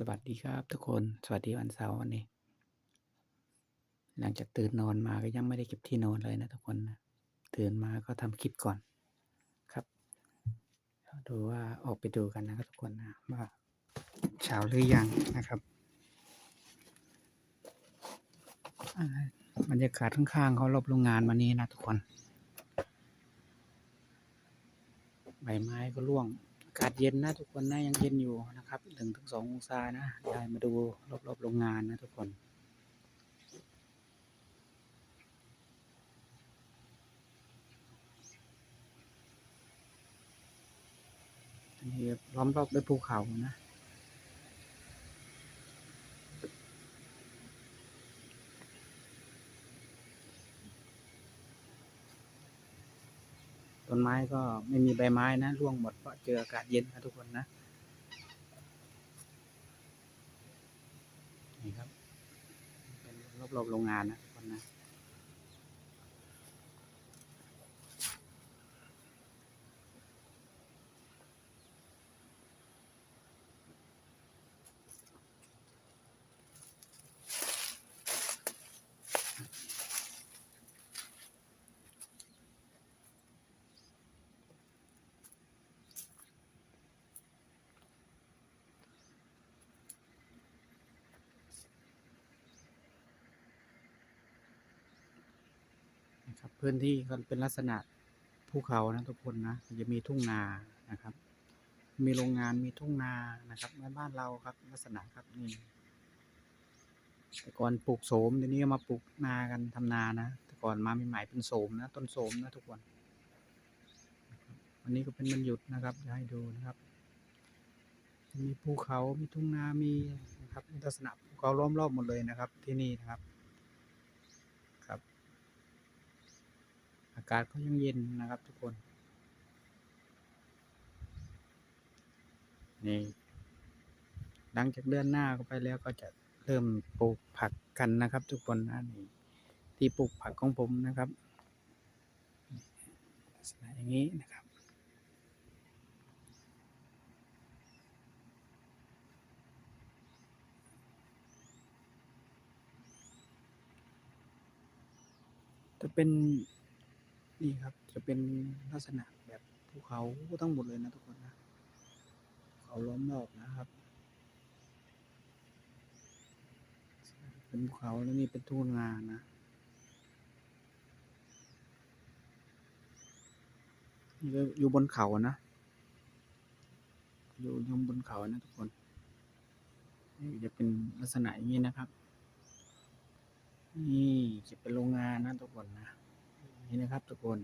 สวัสดีครับทุกคน สวัสดีวันเสาร์วันนี้ หลังจากตื่นนอนมาก็ยังไม่ได้เก็บที่นอนเลยนะทุกคนนะตื่นมาก็ทำคลิปก่อนครับดูว่าออกไปดูกันนะครับทุกคนนะว่าเช้าหรือยังนะครับบรรยากาศข้างๆเขารอบโรงงานวันนี้นะทุกคน ใบไม้ก็ร่วงากาศเย็นนะทุกคนนะยังเย็นอยู่นะครับหนึ่งถึงสององศานะยายมาดูรอบๆโรงงานนะทุกคนอันนี้ล้อมรอบด้วยภูเขานะ ต้นไม้ก็ไม่มีใบไม้นะร่วงหมดเพราะเจออากาศเย็นนะทุกคนนะนี่ครับเป็นรอบๆโรงงานนะทุกคนนะ นะครับ พื้นที่ก็เป็นลักษณะภูเขานะทุกคนนะจะมีทุ่งนานะครับ มีโรงงานมีทุ่งนานะครับในบ้านเราครับลักษณะครับนี่แต่ก่อนปลูกโสมเดี๋ยวนี้มาปลูกนากันทำนานะแต่ก่อนมาใหม่ๆเป็นโสมนะต้นโสมนะทุกคนวันนี้ก็เป็นวันหยุดนะครับจะให้ดูนะครับ มีภูเขา มีทุ่งนา มีนะครับลักษณะภูเขาล้อมรอบหมดเลยนะครับ ที่นี่นะครับากาศก็ยังเย็นนะครับทุกคน นี่ หลังจากเดือนหน้าก็ไปแล้วก็จะเริ่มปลูกผักกันนะครับ ทุกคนนะนี่ที่ปลูกผักของผมนะครับลักษณะอย่างนี้นะครับจะเป็น นี่ครับจะเป็นลักษณะแบบภูเขาทั้งหมดเลยนะทุกคนนะเขาล้อมรอบนะครับ เป็นภูเขาแล้วนี่เป็นทุ่งนานะนี่ก็อยู่บนเขานะ อยู่ยบนเขานะทุกคน นี่จะเป็นลักษณะอย่างนี้นะครับ นี่จะเป็นโรงงานนะทุกคนนะ นี่นะครับทุกคน